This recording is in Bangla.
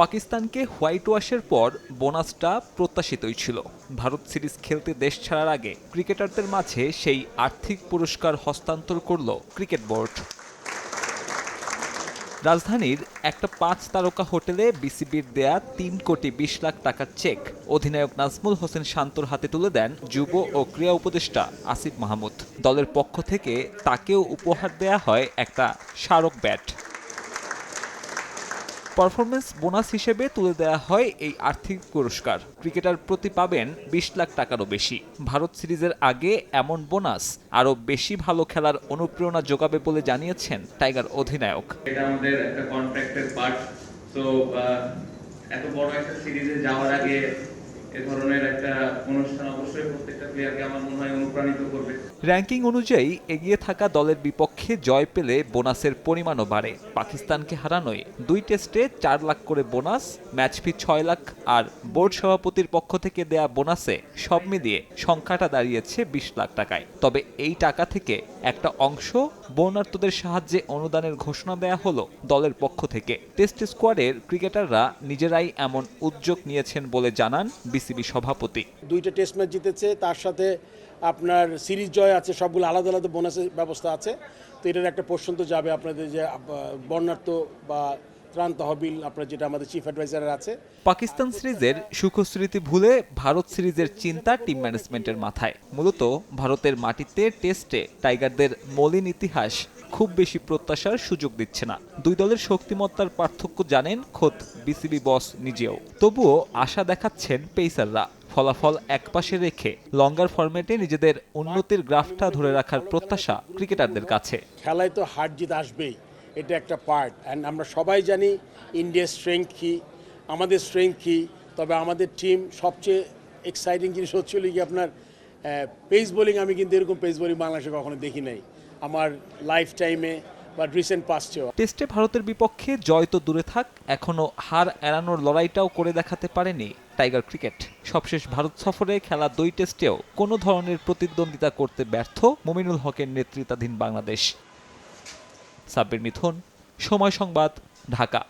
পাকিস্তানকে হোয়াইট ওয়াশের পর বোনাসটা প্রত্যাশিতই ছিল ভারত সিরিজ খেলতে দেশ ছাড়ার আগে ক্রিকেটারদের মাঝে সেই আর্থিক পুরস্কার হস্তান্তর করল ক্রিকেট বোর্ড। রাজধানীর একটা পাঁচ তারকা হোটেলে বিসিবির দেয়া তিন কোটি বিশ লাখ টাকার চেক অধিনায়ক নাজমুল হোসেন শান্তর হাতে তুলে দেন যুব ও ক্রীড়া উপদেষ্টা আসিফ মাহমুদ। দলের পক্ষ থেকে তাকেও উপহার দেয়া হয় একটা স্মারক ব্যাট। পারফরমেন্স বোনাস হিসেবে তুলে দেওয়া হয় এই আর্থিক পুরস্কার। ক্রিকেটার প্রতি পাবেন বিশ লাখ টাকারও বেশি। ভারত সিরিজের আগে এমন বোনাস আরও বেশি ভালো খেলার অনুপ্রেরণা যোগাবে বলে জানিয়েছেন টাইগার অধিনায়ক। এটা আমাদের একটা কন্ট্রাক্টের পার্ট তো এত বড় একটা সিরিজে যাওয়ার আগে র্যাঙ্কিং অনুযায়ী এগিয়ে থাকা দলের বিপক্ষে জয় পেলে বোনাসের পরিমাণও বাড়ে। পাকিস্তানকে হারানোয় দুই টেস্টে চার লাখ করে বোনাস, ম্যাচ ফি ছয় লাখ, আর বোর্ড সভাপতির পক্ষ থেকে দেয়া বোনাসে সব মিলিয়ে সংখ্যাটা দাঁড়িয়েছে বিশ লাখ টাকায়। তবে এই টাকা থেকে একটা অংশ বর্ণার্থদের সাহায্যে অনুদানের ঘোষণা দেয়া হলো দলের পক্ষ থেকে। টেস্ট স্কোয়াডের ক্রিকেটাররা নিজেরাই এমন উদ্যোগ নিয়েছেন বলে জানান বিসিবি সভাপতি। দুইটা টেস্ট ম্যাচ জিতেছে, তার সাথে আপনার সিরিজ জয় আছে, সবগুলো আলাদা আলাদা বোনাসের ব্যবস্থা আছে। তো এটার একটা পোর্শন তো যাবে আপনাদের যে বর্ণার্থ বা ত্রাণ তহবিল আপনার যেটা আমাদের চিফ অ্যাডভাইজার আছে। পাকিস্তান সিরিজের সুখস্মৃতি ভুলে ভারত সিরিজের চিন্তা টিম ম্যানেজমেন্টের মাথায়। মূলত ভারতের মাটিতে টেস্টে টাইগারদের মলিন ইতিহাস খুব বেশি প্রত্যাশার সুযোগ দিচ্ছে না। দুই দলের শক্তিমত্তার পার্থক্য জানেন খোদ বিসিবি বস নিজেও। তবুও আশা দেখাচ্ছেন পেসাররা ফলাফল একপাশে রেখে লঙ্গার ফরম্যাটে নিজেদের উন্নতির গ্রাফটা ধরে রাখার প্রত্যাশা ক্রিকেটারদের কাছে। খেলায় তো হার জিত আসবেই। এটা একটা পার্ট অ্যান্ড আমরা সবাই জানি ইন্ডিয়ার স্ট্রেংথ কী, আমাদের স্ট্রেংথ কী, তবে আমাদের টিম সবচেয়ে এক্সাইটিং জিনিস হচ্ছিল কি আপনার পেস বোলিং আমি কিন্তু এরকম পেস বোলিং বাংলাদেশে কখনো দেখি নাই। আমার লাইফ টাইমে বা রিসেন্ট পাস্টেও টেস্টে ভারতের বিপক্ষে জয় তো দূরে থাক এখনও হার এড়ানোর লড়াইটাও করে দেখাতে পারেনি টাইগার ক্রিকেট সবশেষ ভারত সফরে খেলা দুই টেস্টেও কোনো ধরনের প্রতিদ্বন্দ্বিতা করতে ব্যর্থ মুমিনুল হকের নেতৃত্বাধীন বাংলাদেশ। সাব্বির মিথুন সময় সংবাদ ঢাকা।